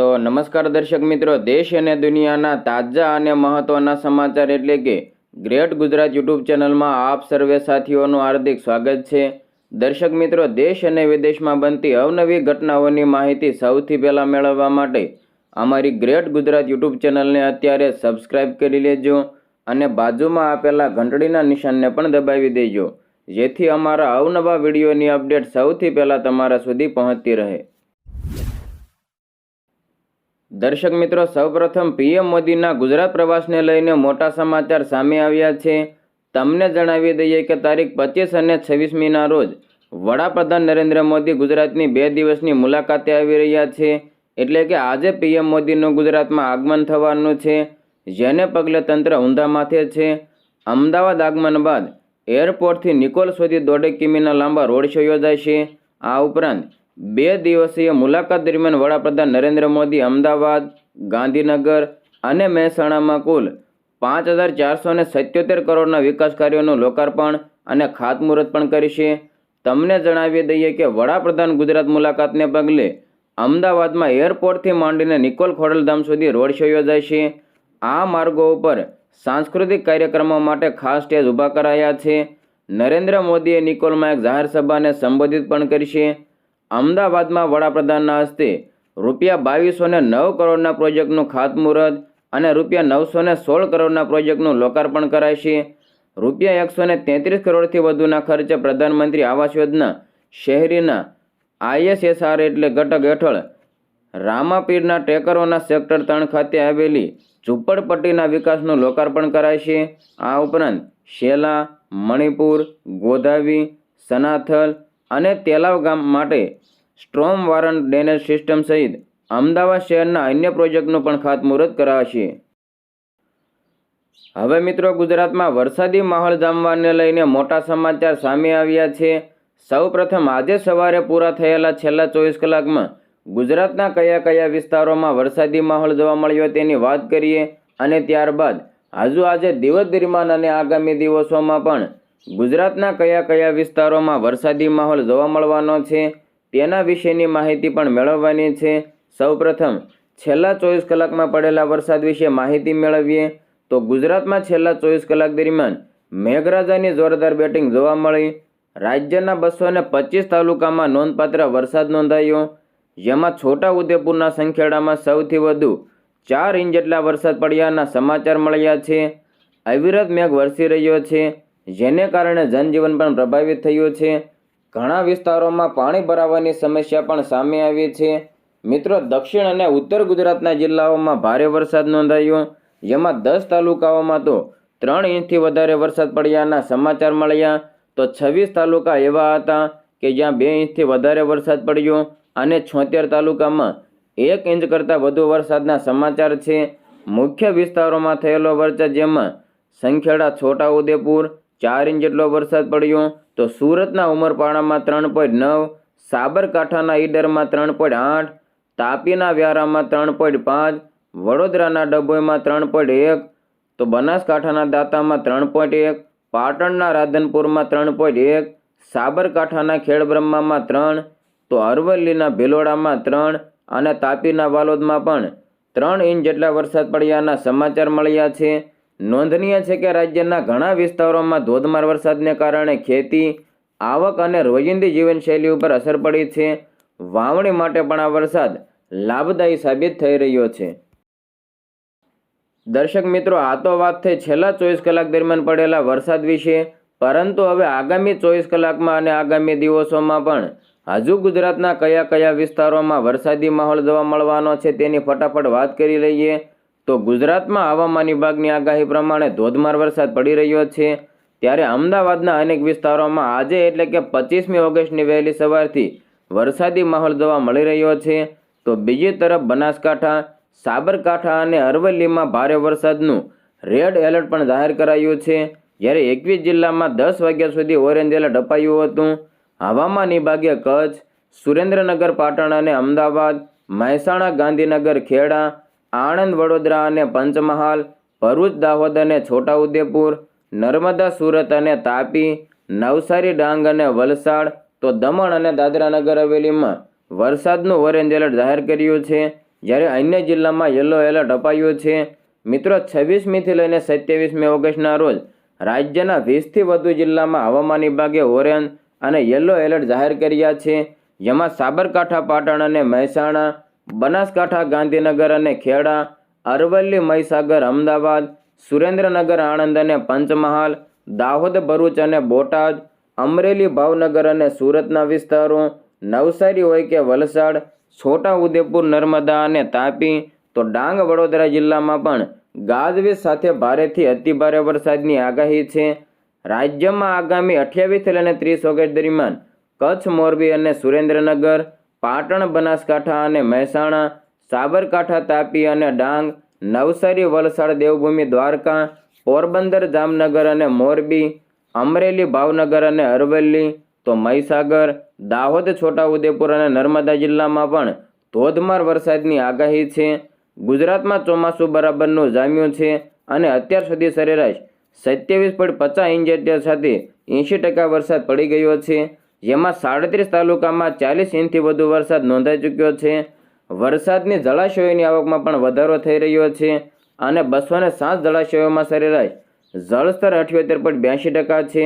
તો નમસ્કાર દર્શક મિત્રો, દેશ અને દુનિયાના તાજા અને મહત્વના સમાચાર એટલે કે ગ્રેટ ગુજરાત યુટ્યુબ ચેનલમાં આપ સર્વે સાથીઓનું હાર્દિક સ્વાગત છે. દર્શક મિત્રો, દેશ અને વિદેશમાં બનતી અવનવી ઘટનાઓની માહિતી સૌથી પહેલાં મેળવવા માટે અમારી ગ્રેટ ગુજરાત યુટ્યુબ ચેનલને અત્યારે સબસ્ક્રાઇબ કરી લેજો અને બાજુમાં આપેલા ઘંટડીના નિશાનને પણ દબાવી દેજો, જેથી અમારા અવનવા વિડીયોની અપડેટ સૌથી પહેલાં તમારા સુધી પહોંચતી રહે. દર્શક મિત્રો, સૌપ્રથમ પીએમ મોદીના ગુજરાત પ્રવાસને લઈને મોટા સમાચાર સામે આવ્યા છે. તમને જણાવી દઈએ કે તારીખ પચીસ અને છવ્વીસમીના રોજ વડાપ્રધાન નરેન્દ્ર મોદી ગુજરાતની બે દિવસની મુલાકાતે આવી રહ્યા છે. એટલે કે આજે પીએમ મોદીનું ગુજરાતમાં આગમન થવાનું છે. જેને પગલે તંત્ર ઊંધા માથે છે. અમદાવાદ આગમન બાદ એરપોર્ટથી નિકોલ સુધી દોઢેક કિમીના લાંબા રોડ શો યોજાશે. આ ઉપરાંત બે દિવસીય મુલાકાત દરમિયાન વડાપ્રધાન નરેન્દ્ર મોદી અમદાવાદ, ગાંધીનગર અને મહેસાણામાં કુલ પાંચ હજાર ચારસો ને સત્યોતેર કરોડના વિકાસ કાર્યોનું લોકાર્પણ અને ખાતમુહૂર્ત પણ કરીશે તમને જણાવી દઈએ કે વડાપ્રધાન ગુજરાત મુલાકાતને પગલે અમદાવાદમાં એરપોર્ટથી માંડીને નિકોલ ખોડલધામ સુધી રોડ શો યોજાશે આ માર્ગો ઉપર સાંસ્કૃતિક કાર્યક્રમો માટે ખાસ સ્ટેજ ઊભા કરાયા છે. નરેન્દ્ર મોદીએ નિકોલમાં એક જાહેર સભાને સંબોધિત પણ કરશે અમદાવાદમાં વડાપ્રધાનના હસ્તે રૂપિયા બાવીસો ને નવ કરોડના પ્રોજેક્ટનું ખાતમુહૂર્ત અને રૂપિયા નવસો ને સોળ કરોડના પ્રોજેક્ટનું લોકાર્પણ કરાશે રૂપિયા એકસો ને તેત્રીસ કરોડથી વધુના ખર્ચે પ્રધાનમંત્રી આવાસ યોજના શહેરીના આઈએસએસઆર એટલે ઘટક હેઠળ રામાપીરના ટેકરોના સેક્ટર ત્રણ ખાતે આવેલી ઝુંપડપટ્ટીના વિકાસનું લોકાર્પણ કરાશે આ ઉપરાંત શેલા, મણિપુર, ગોધાવી, સનાથલ અને તેલાવ ગામ માટે સ્ટ્રોમ વારંટ ડ્રેનેજ સિસ્ટમ સહિત અમદાવાદ શહેરના અન્ય પ્રોજેક્ટનું પણ ખાતમુહૂર્ત કરાશે હવે મિત્રો ગુજરાતમાં વરસાદી માહોલ જામવાને લઈને મોટા સમાચાર સામે આવ્યા છે. સૌપ્રથમ આજે સવારે પૂરા થયેલા છેલ્લા ચોવીસ કલાકમાં ગુજરાતના કયા કયા વિસ્તારોમાં વરસાદી માહોલ જોવા મળ્યો તેની વાત કરીએ અને ત્યારબાદ હજુ આજે દિવસ દરમિયાન અને આગામી દિવસોમાં પણ ગુજરાતના કયા કયા વિસ્તારોમાં વરસાદી માહોલ જોવા મળવાનો છે, તેના વિશેની માહિતી પણ મેળવવાની છે. સૌપ્રથમ, છેલ્લા ચોવીસ કલાકમાં પડેલા વરસાદ વિશે માહિતી મેળવીએ તો ગુજરાતમાં છેલ્લા ચોવીસ કલાક દરમિયાન મેઘરાજાની જોરદાર બેટિંગ જોવા મળી. રાજ્યના બસો ને પચીસ તાલુકામાં નોંધપાત્ર વરસાદ નોંધાયો. જેમાં છોટા ઉદેપુરના સંખેડામાં સૌથી વધુ ચાર ઇંચ જેટલા વરસાદ પડ્યાના સમાચાર મળ્યા છે. અવિરત મેઘ વરસી રહ્યો છે. જેને કારણે જનજીવન પણ પ્રભાવિત થયું છે. ઘણા વિસ્તારોમાં પાણી ભરાવાની સમસ્યા પણ સામે આવી છે. મિત્રો, દક્ષિણ અને ઉત્તર ગુજરાતના જિલ્લાઓમાં ભારે વરસાદ નોંધાયો. જેમાં દસ તાલુકાઓમાં તો ત્રણ ઇંચથી વધારે વરસાદ પડ્યાના સમાચાર મળ્યા. તો છવ્વીસ તાલુકા એવા હતા કે જ્યાં બે ઇંચથી વધારે વરસાદ પડ્યો અને છોતેર તાલુકામાં એક ઇંચ કરતાં વધુ વરસાદના સમાચાર છે. મુખ્ય વિસ્તારોમાં થયેલો વરસાદ જેમાં સંખેડા છોટાઉદેપુર ચાર ઇંચ જેટલો વરસાદ પડ્યો, તો સુરતના ઉમરપાડામાં ત્રણ પોઈન્ટ નવ, સાબરકાંઠાના ઈડરમાં ત્રણ પોઈન્ટ આઠ, તાપીના વ્યારામાં ત્રણ પોઈન્ટ પાંચ, વડોદરાના ડભોઈમાં ત્રણ પોઈન્ટ એક, તો બનાસકાંઠાના દાંતામાં ત્રણ પોઈન્ટ એક, પાટણના રાધનપુરમાં ત્રણ પોઈન્ટ એક, સાબરકાંઠાના ખેડબ્રહ્મામાં ત્રણ, તો અરવલ્લીના ભિલોડામાં ત્રણ અને તાપીના વાલોદમાં પણ ત્રણ ઇંચ જેટલા વરસાદ પડ્યાના સમાચાર મળ્યા છે. નોંધનીય છે કે રાજ્યના ઘણા વિસ્તારોમાં ધોધમાર વરસાદને કારણે ખેતી, આવક અને રોજિંદી જીવનશૈલી ઉપર અસર પડી છે. વાવણી માટે પણ આ વરસાદ લાભદાયી સાબિત થઈ રહ્યો છે. દર્શક મિત્રો, આ તો વાત થઈ છેલ્લા ચોવીસ કલાક દરમિયાન પડેલા વરસાદ વિશે, પરંતુ હવે આગામી ચોવીસ કલાકમાં અને આગામી દિવસોમાં પણ હજુ ગુજરાતના કયા કયા વિસ્તારોમાં વરસાદી માહોલ જોવા મળવાનો છે તેની ફટાફટ વાત કરી લઈએ. તો ગુજરાતમાં હવામાન વિભાગની આગાહી પ્રમાણે ધોધમાર વરસાદ પડી રહ્યો છે. ત્યારે અમદાવાદના અનેક વિસ્તારોમાં આજે એટલે કે પચીસમી ઓગસ્ટની વહેલી સવારથી વરસાદી માહોલ જોવા મળી રહ્યો છે. તો બીજી તરફ બનાસકાંઠા, સાબરકાંઠા અને અરવલ્લીમાં ભારે વરસાદનું રેડ એલર્ટ પણ જાહેર કરાયું છે. જ્યારે એકવીસ જિલ્લામાં દસ વાગ્યા સુધી ઓરેન્જ એલર્ટ અપાયું હતું. હવામાન વિભાગે કચ્છ, સુરેન્દ્રનગર, પાટણ અને અમદાવાદ, મહેસાણા, ગાંધીનગર, ખેડા આણંદ, વડોદરા અને પંચમહાલ, ભરૂચ, દાહોદ અને છોટાઉદેપુર, નર્મદા, સુરત અને તાપી, નવસારી, ડાંગ અને વલસાડ, તો દમણ અને દાદરાનગર હવેલીમાં વરસાદનું ઓરેન્જ એલર્ટ જાહેર કર્યું છે. જ્યારે અન્ય જિલ્લામાં યલો એલર્ટ અપાયું છે. મિત્રો, છવ્વીસમીથી લઈને સત્યાવીસમી ઓગસ્ટના રોજ રાજ્યના વીસથી વધુ જિલ્લામાં હવામાન વિભાગે ઓરેન્જ અને યલો એલર્ટ જાહેર કર્યા છે. જેમાં સાબરકાંઠા, પાટણ અને મહેસાણા બનાસકાંઠા, ગાંધીનગર અને ખેડા, અરવલ્લી, મહીસાગર, અમદાવાદ, સુરેન્દ્રનગર, આણંદ અને પંચમહાલ, દાહોદ, ભરૂચ અને બોટાદ, અમરેલી, ભાવનગર અને સુરતના વિસ્તારો, નવસારી હોય કે વલસાડ, છોટા ઉદેપુર, નર્મદા અને તાપી, તો ડાંગ, વડોદરા જિલ્લામાં પણ ગાજવીજ સાથે ભારેથી અતિભારે વરસાદની આગાહી છે. રાજ્યમાં આગામી અઠ્યાવીસ લઈને ત્રીસ ઓગસ્ટ દરમિયાન કચ્છ, મોરબી અને સુરેન્દ્રનગર પાટણ, બનાસકાંઠા અને મહેસાણા, સાબરકાંઠા તાપી અને ડાંગ, નવસારી, વલસાડ, દેવભૂમિ, દ્વારકા, પોરબંદર, જામનગર અને મોરબી, અમરેલી, ભાવનગર અને અરવલ્લી, તો મહીસાગર, દાહોદ, છોટાઉદેપુર અને નર્મદા જિલ્લામાં પણ ધોધમાર વરસાદની આગાહી છે. ગુજરાતમાં ચોમાસું બરાબરનું જામ્યું છે અને અત્યાર સુધી સરેરાશ સત્યાવીસ પોઈન્ટ પચાસ ઇંચ સાથે એંશી ટકા વરસાદ પડી ગયો છે. જેમાં સાડત્રીસ તાલુકામાં ચાલીસ ઇંચથી વધુ વરસાદ નોંધાઈ ચૂક્યો છે. વરસાદની જળાશયોની આવકમાં પણ વધારો થઈ રહ્યો છે અને બસો ને સાત જળાશયોમાં સરેરાશ જળસ્તર અઠ્યોતેર પોઈન્ટ બ્યાસી ટકા છે.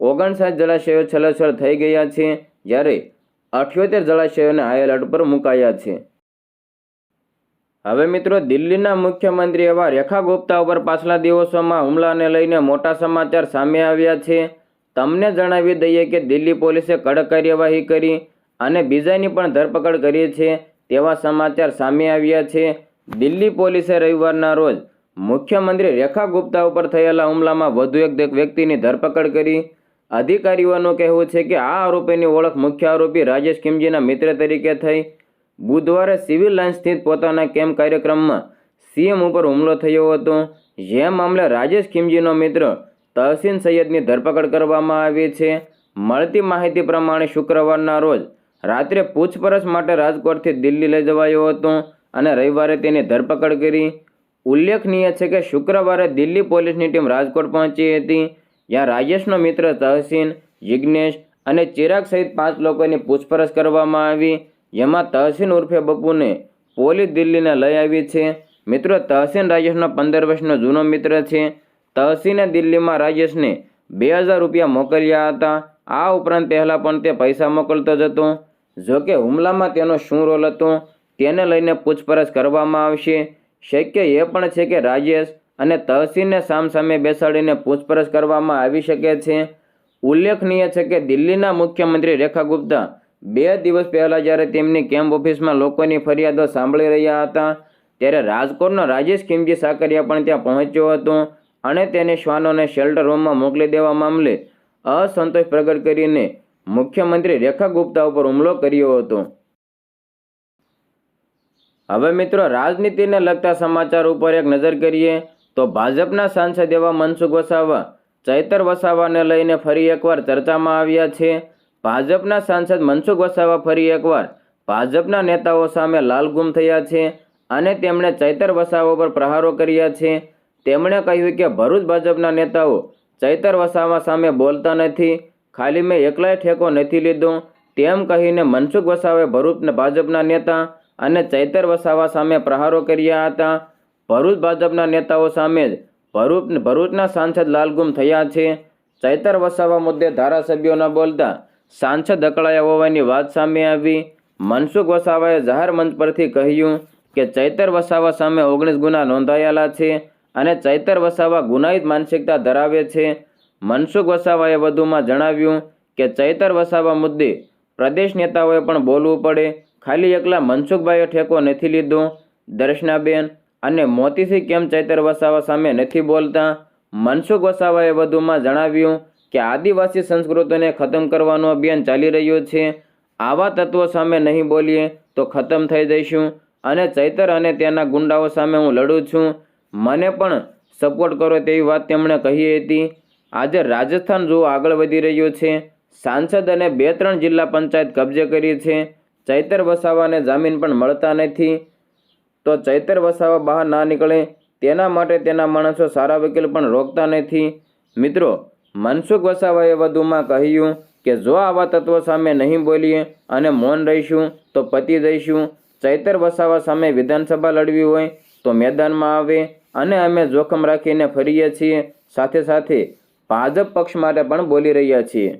ઓગણસાઠ જળાશયો છલોછલ થઈ ગયા છે જ્યારે અઠ્યોતેર જળાશયોને હાઈ એલર્ટ પર મુકાયા છે. હવે મિત્રો દિલ્હીના મુખ્યમંત્રી એવા રેખા ગુપ્તા ઉપર પાછલા દિવસોમાં હુમલાને લઈને મોટા સમાચાર સામે આવ્યા છે. તમને જણાવી દઈએ કે દિલ્હી પોલીસે કડક કાર્યવાહી કરી અને બીજાની પણ ધરપકડ કરી છે તેવા સમાચાર સામે આવ્યા છે. દિલ્હી પોલીસે રવિવારના રોજ મુખ્યમંત્રી રેખા ગુપ્તા ઉપર થયેલા હુમલામાં વધુ એક વ્યક્તિની ધરપકડ કરી. અધિકારીઓનું કહેવું છે કે આ આરોપીની ઓળખ મુખ્ય આરોપી રાજેશ ખીમજીના મિત્ર તરીકે થઈ. બુધવારે સિવિલ લાઇન સ્થિત પોતાના કેમ્પ કાર્યક્રમમાં સીએમ ઉપર હુમલો થયો હતો. જે મામલે રાજેશ ખીમજીનો મિત્ર તહસીન સૈયદની ધરપકડ કરવામાં આવી છે. મળતી માહિતી પ્રમાણે શુક્રવારના રોજ રાત્રે પૂછપરછ માટે રાજકોટથી દિલ્હી લઈ જવાયો હતો અને રવિવારે તેની ધરપકડ કરી. ઉલ્લેખનીય છે કે શુક્રવારે દિલ્હી પોલીસની ટીમ રાજકોટ પહોંચી હતી. જ્યાં રાજેશનો મિત્ર તહસીન જિજ્ઞેશ અને ચિરાગ સહિત પાંચ લોકોની પૂછપરછ કરવામાં આવી. જેમાં તહસીન ઉર્ફે બપુને પોલીસ દિલ્હીને લઈ આવી છે. મિત્રો, તહસીન રાજેશનો પંદર વર્ષનો જૂનો મિત્ર છે. તહસીને દિલ્હીમાં રાજેશને બે હજાર રૂપિયા મોકલ્યા હતા. આ ઉપરાંત પહેલાં પણ તે પૈસા મોકલતો જ હતો. જોકે હુમલામાં તેનો શું રોલ હતો તેને લઈને પૂછપરછ કરવામાં આવશે. શક્ય એ પણ છે કે રાજેશ અને તહસીનને સામસામે બેસાડીને પૂછપરછ કરવામાં આવી શકે છે. ઉલ્લેખનીય છે કે દિલ્હીના મુખ્યમંત્રી રેખા ગુપ્તા બે દિવસ પહેલાં જ્યારે તેમની કેમ્પ ઓફિસમાં લોકોની ફરિયાદો સાંભળી રહ્યા હતા, ત્યારે રાજકોટનો રાજેશ ખીમજી સાકરિયા પણ ત્યાં પહોંચ્યો હતો. અને તેને શ્વાનોને શેલ્ટર હોમમાં મોકલી દેવા મામલે અસંતોષ પ્રગટ કરીને મુખ્યમંત્રી રેખા ગુપ્તા ઉપર હુમલો કર્યો હતો. હવે મિત્રો, રાજનીતિને લગતા સમાચાર ઉપર એક નજર કરીએ તો ભાજપના સાંસદ એવા મનસુખ વસાવા, ચૈતર વસાવાને લઈને ફરી એકવાર ચર્ચામાં આવ્યા છે. ભાજપના સાંસદ મનસુખ વસાવા ફરી એકવાર ભાજપના નેતાઓ સામે લાલગુમ થયા છે અને તેમણે ચૈતર વસાવા પર પ્રહારો કર્યા છે. તેમણે કહ્યું કે ભરૂચ ભાજપના નેતાઓ ચૈતર વસાવા સામે બોલતા નથી, ખાલી મેં એકલાય ઠેકો નથી લીધો. તેમ કહીને મનસુખ વસાવે ભરૂચ ભાજપના નેતા અને ચૈતર વસાવા સામે પ્રહારો કર્યા હતા. ભરૂચ ભાજપના નેતાઓ સામે જ ભરૂચ, ભરૂચના સાંસદ લાલગુમ થયા છે. ચૈતર વસાવા મુદ્દે ધારાસભ્યો ન બોલતા સાંસદ અકળાયા હોવાની વાત સામે આવી. મનસુખ વસાવાએ જાહેર મંચ પરથી કહ્યું કે ચૈતર વસાવા સામે ઓગણીસ ગુના નોંધાયેલા છે. અને ચૈતર વસાવા ગુનાહિત માનસિકતા ધરાવે છે. મનસુખ વસાવાએ વધુમાં જણાવ્યું કે ચૈતર વસાવા મુદ્દે પ્રદેશ નેતાઓએ પણ બોલવું પડે. ખાલી એકલા મનસુખભાઈએ ઠેકો નથી લીધો. દર્શનાબેન અને મોતીસિંહ કેમ ચૈતર વસાવા સામે નથી બોલતા? મનસુખ વસાવાએ વધુમાં જણાવ્યું કે આદિવાસી સંસ્કૃતિને ખતમ કરવાનું અભિયાન ચાલી રહ્યું છે. આવા તત્વો સામે નહીં બોલીએ તો ખતમ થઈ જઈશું અને ચૈતર અને તેના ગુંડાઓ સામે હું લડું છું. મને પણ સપોર્ટ કરો તેવી વાત તેમણે કહી હતી. આજે રાજસ્થાન જો આગળ વધી રહ્યું છે. સાંસદ અને બે ત્રણ જિલ્લા પંચાયત કબજે કરી છે. ચૈતર વસાવાને જામીન પણ મળતા નથી. તો ચૈતર વસાવા બહાર ના નીકળે તેના માટે તેના માણસો સારા વકીલ પણ રોકતા નથી. મિત્રો, મનસુખ વસાવાએ વધુમાં કહ્યું કે, જો આવા તત્વો સામે નહીં બોલીએ અને મૌન રહીશું, તો પતી જઈશું. ચૈતર વસાવા સામે વિધાનસભા લડવી હોય તો મેદાનમાં આવે અને અમે જોખમ રાખીને ફરીએ છીએ. સાથે સાથે ભાજપ પક્ષ માટે પણ બોલી રહ્યા છીએ.